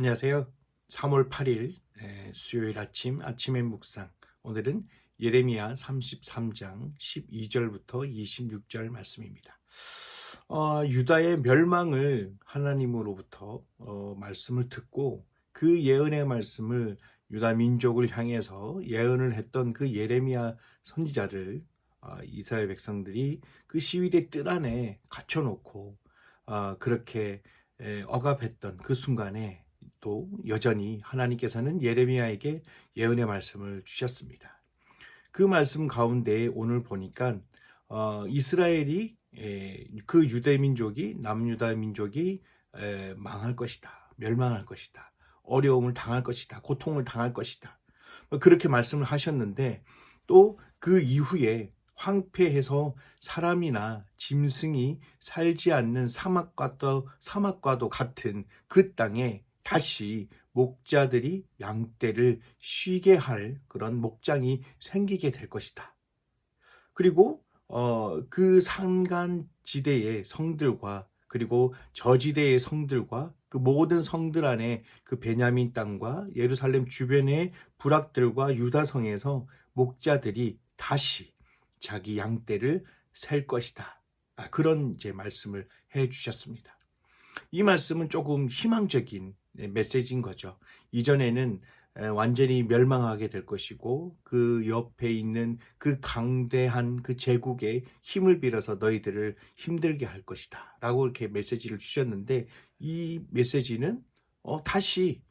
안녕하세요. 3월 8일 에, 수요일 아침 아침의 묵상. 오늘은 예레미야 33장 12절부터 26절 말씀입니다. 어, 유다의 멸망을 하나님으로부터 어, 말씀을 듣고 그 예언의 말씀을 유다 민족을 향해서 예언을 했던 그 예레미야 선지자를 어, 이스라엘 백성들이 그 시위대 뜰 안에 갇혀놓고 어, 그렇게 에, 억압했던 그 순간에 또 여전히 하나님께서는 예레미야에게 예언의 말씀을 주셨습니다. 그 말씀 가운데 오늘 보니까 어, 이스라엘이 에, 그 유대 민족이 남유다 민족이 에, 망할 것이다, 멸망할 것이다, 어려움을 당할 것이다, 고통을 당할 것이다. 뭐 그렇게 말씀을 하셨는데 또 그 이후에 황폐해서 사람이나 짐승이 살지 않는 사막과도 사막과도 같은 그 땅에 다시 목자들이 양떼를 쉬게 할 그런 목장이 생기게 될 것이다. 그리고 어, 그 산간 지대의 성들과 그리고 저지대의 성들과 그 모든 성들 안에 그 베냐민 땅과 예루살렘 주변의 부락들과 유다성에서 목자들이 다시 자기 양떼를 셀 것이다. 아, 그런 이제 말씀을 해 주셨습니다. 이 말씀은 조금 희망적인 네, 메시지인 거죠. 이전에는 완전히 멸망하게 될 것이고 그 옆에 있는 그 강대한 그 제국의 힘을 빌어서 너희들을 힘들게 할 것이다. 라고 이렇게 메시지를 주셨는데 이 메시지는 어, 다시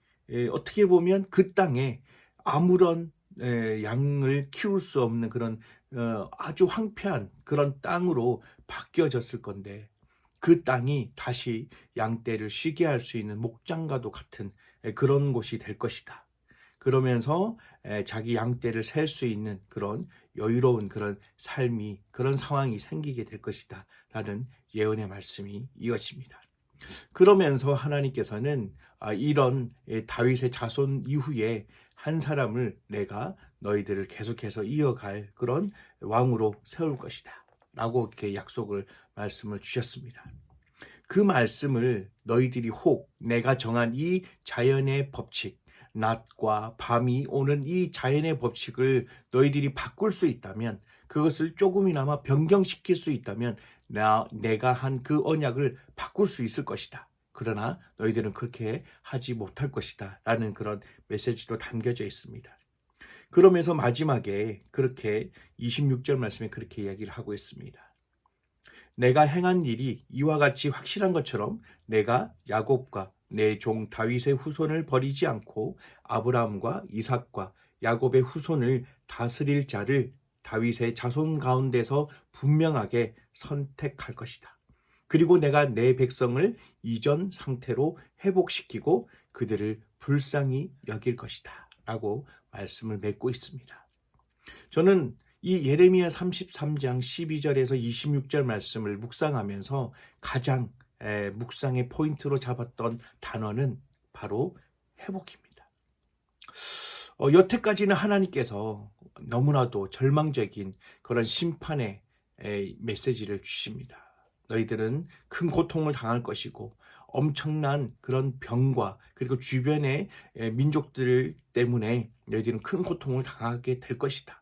어떻게 보면 그 땅에 아무런 양을 키울 수 없는 그런 어, 아주 황폐한 그런 땅으로 바뀌어졌을 건데 그 땅이 다시 양떼를 쉬게 할 수 있는 목장과도 같은 그런 곳이 될 것이다. 그러면서 자기 양떼를 셀 수 있는 그런 여유로운 그런 삶이 그런 상황이 생기게 될 것이다. 라는 예언의 말씀이 이어집니다. 그러면서 하나님께서는 아, 이런 다윗의 자손 이후에 한 사람을 내가 너희들을 계속해서 이어갈 그런 왕으로 세울 것이다. 라고 이렇게 약속을 말씀을 주셨습니다. 그 말씀을 너희들이 혹 내가 정한 이 자연의 법칙, 낮과 밤이 오는 이 자연의 법칙을 너희들이 바꿀 수 있다면 그것을 조금이나마 변경시킬 수 있다면 나, 내가 한 그 언약을 바꿀 수 있을 것이다. 그러나 너희들은 그렇게 하지 못할 것이다. 라는 그런 메시지도 담겨져 있습니다. 그러면서 마지막에 그렇게 26절 말씀에 그렇게 이야기를 하고 있습니다. 내가 행한 일이 이와 같이 확실한 것처럼 내가 야곱과 내 종 다윗의 후손을 버리지 않고 아브라함과 이삭과 야곱의 후손을 다스릴 자를 다윗의 자손 가운데서 분명하게 선택할 것이다. 그리고 내가 내 백성을 이전 상태로 회복시키고 그들을 불쌍히 여길 것이다. 라고 말씀을 맺고 있습니다. 저는 이 예레미야 33장 12절에서 26절 말씀을 묵상하면서 가장 묵상의 포인트로 잡았던 단어는 바로 회복입니다. 어, 여태까지는 하나님께서 너무나도 절망적인 그런 심판의 메시지를 주십니다. 너희들은 큰 고통을 당할 것이고 엄청난 그런 병과 그리고 주변의 민족들 때문에 너희들은 큰 고통을 당하게 될 것이다.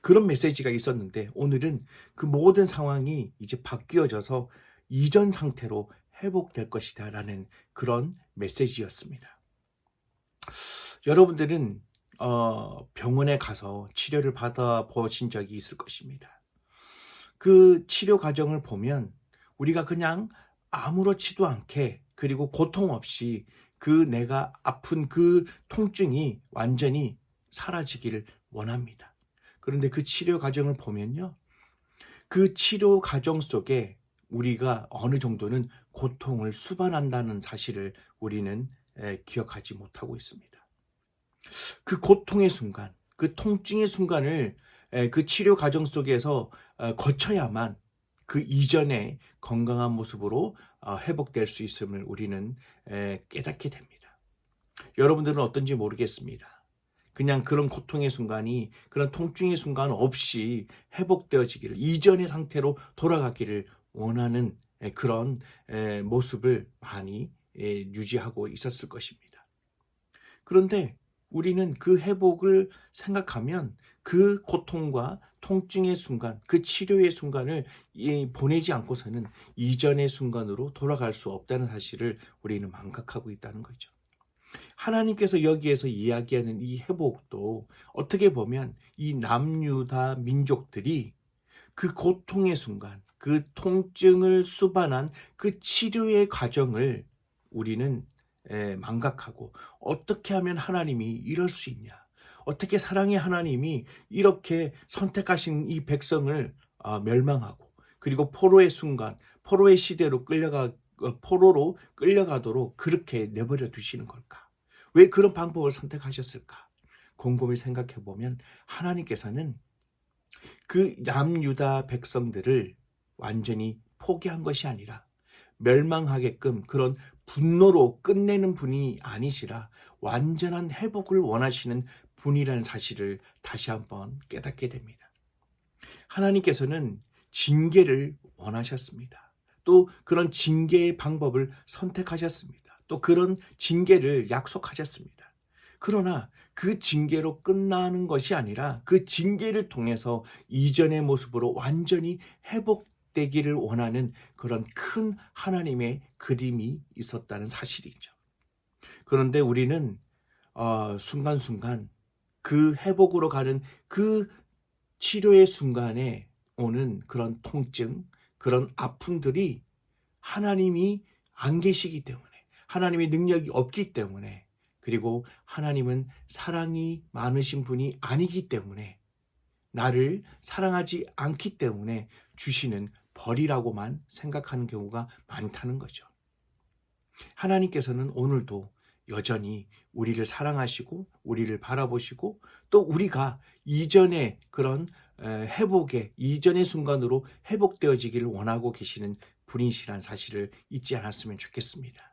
그런 메시지가 있었는데 오늘은 그 모든 상황이 이제 바뀌어져서 이전 상태로 회복될 것이다 라는 그런 메시지였습니다. 여러분들은 어, 병원에 가서 치료를 받아 보신 적이 있을 것입니다. 그 치료 과정을 보면 우리가 그냥 아무렇지도 않게 그리고 고통 없이 그 내가 아픈 그 통증이 완전히 사라지기를 원합니다. 그런데 그 치료 과정을 보면요. 그 치료 과정 속에 우리가 어느 정도는 고통을 수반한다는 사실을 우리는 기억하지 못하고 있습니다. 그 고통의 순간, 그 통증의 순간을 그 치료 과정 속에서 어, 거쳐야만 그 이전의 건강한 모습으로 어, 회복될 수 있음을 우리는 깨닫게 됩니다. 여러분들은 어떤지 모르겠습니다. 그냥 그런 고통의 순간이 그런 통증의 순간 없이 회복되어지기를 이전의 상태로 돌아가기를 원하는 그런 모습을 많이 유지하고 있었을 것입니다. 그런데 우리는 그 회복을 생각하면 그 고통과 통증의 순간, 그 치료의 순간을 이- 보내지 않고서는 이전의 순간으로 돌아갈 수 없다는 사실을 우리는 망각하고 있다는 거죠. 하나님께서 여기에서 이야기하는 이 회복도 어떻게 보면 이 남유다 민족들이 그 고통의 순간, 그 통증을 수반한 그 치료의 과정을 우리는 에, 망각하고 어떻게 하면 하나님이 이럴 수 있냐? 어떻게 사랑의 하나님이 이렇게 선택하신 이 백성을 아, 멸망하고 그리고 포로의 순간, 포로의 시대로 끌려가 어, 포로로 끌려가도록 그렇게 내버려 두시는 걸까? 왜 그런 방법을 선택하셨을까? 곰곰이 생각해 보면 하나님께서는 그 남유다 백성들을 완전히 포기한 것이 아니라 멸망하게끔 그런 분노로 끝내는 분이 아니시라 완전한 회복을 원하시는 분이라는 사실을 다시 한번 깨닫게 됩니다. 하나님께서는 징계를 원하셨습니다. 또 그런 징계의 방법을 선택하셨습니다. 또 그런 징계를 약속하셨습니다. 그러나 그 징계로 끝나는 것이 아니라 그 징계를 통해서 이전의 모습으로 완전히 회복되기를 원하는 그런 큰 하나님의 그림이 있었다는 사실이죠. 그런데 우리는 어, 순간순간 그 회복으로 가는 그 치료의 순간에 오는 그런 통증, 그런 아픔들이 하나님이 안 계시기 때문에, 하나님의 능력이 없기 때문에, 그리고 하나님은 사랑이 많으신 분이 아니기 때문에, 나를 사랑하지 않기 때문에 주시는 벌이라고만 생각하는 경우가 많다는 거죠. 하나님께서는 오늘도 여전히 우리를 사랑하시고 우리를 바라보시고 또 우리가 이전의 그런 에, 회복의 이전의 순간으로 회복되어지기를 원하고 계시는 분이시란 사실을 잊지 않았으면 좋겠습니다.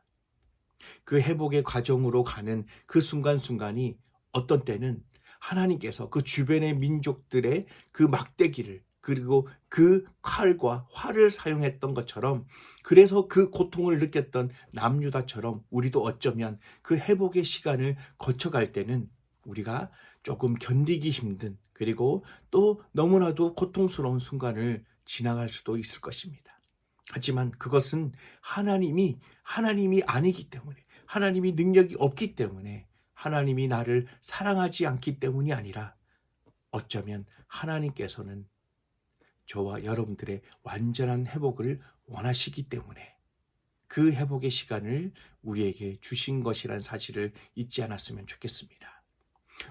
그 회복의 과정으로 가는 그 순간순간이 어떤 때는 하나님께서 그 주변의 민족들의 그 막대기를 그리고 그 칼과 활을 사용했던 것처럼 그래서 그 고통을 느꼈던 남유다처럼 우리도 어쩌면 그 회복의 시간을 거쳐갈 때는 우리가 조금 견디기 힘든 그리고 또 너무나도 고통스러운 순간을 지나갈 수도 있을 것입니다. 하지만 그것은 하나님이 하나님이 아니기 때문에 하나님이 능력이 없기 때문에 하나님이 나를 사랑하지 않기 때문이 아니라 어쩌면 하나님께서는 저와 여러분들의 완전한 회복을 원하시기 때문에 그 회복의 시간을 우리에게 주신 것이란 사실을 잊지 않았으면 좋겠습니다.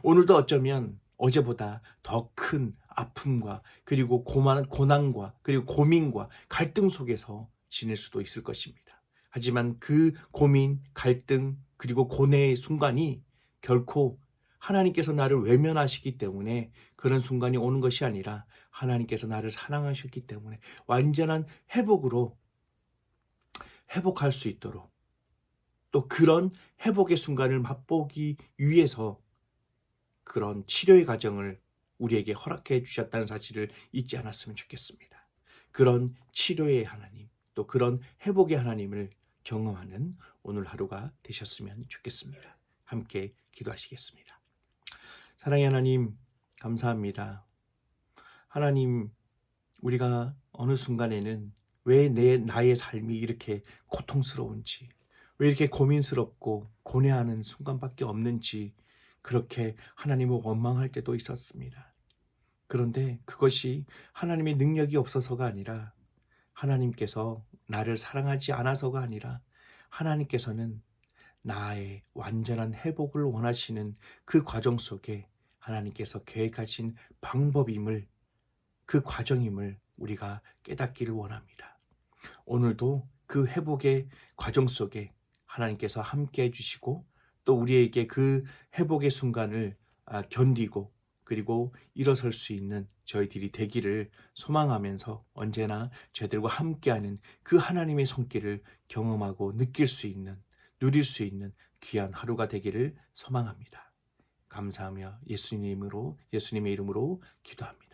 오늘도 어쩌면 어제보다 더 큰 아픔과 그리고 고만, 고난과 그리고 고민과 갈등 속에서 지낼 수도 있을 것입니다. 하지만 그 고민, 갈등, 그리고 고뇌의 순간이 결코 하나님께서 나를 외면하시기 때문에 그런 순간이 오는 것이 아니라 하나님께서 나를 사랑하셨기 때문에 완전한 회복으로 회복할 수 있도록 또 그런 회복의 순간을 맛보기 위해서 그런 치료의 과정을 우리에게 허락해 주셨다는 사실을 잊지 않았으면 좋겠습니다. 그런 치료의 하나님, 또 그런 회복의 하나님을 경험하는 오늘 하루가 되셨으면 좋겠습니다. 함께 기도하시겠습니다. 사랑의 하나님, 감사합니다. 하나님, 우리가 어느 순간에는 왜 내 나의 삶이 이렇게 고통스러운지, 왜 이렇게 고민스럽고 고뇌하는 순간밖에 없는지 그렇게 하나님을 원망할 때도 있었습니다. 그런데 그것이 하나님의 능력이 없어서가 아니라 하나님께서 나를 사랑하지 않아서가 아니라 하나님께서는 나의 완전한 회복을 원하시는 그 과정 속에 하나님께서 계획하신 방법임을 그 과정임을 우리가 깨닫기를 원합니다. 오늘도 그 회복의 과정 속에 하나님께서 함께 해주시고 또 우리에게 그 회복의 순간을 아, 견디고 그리고 일어설 수 있는 저희들이 되기를 소망하면서 언제나 저희들과 함께하는 그 하나님의 손길을 경험하고 느낄 수 있는 누릴 수 있는 귀한 하루가 되기를 소망합니다. 감사하며 예수님으로 예수님의 이름으로 기도합니다.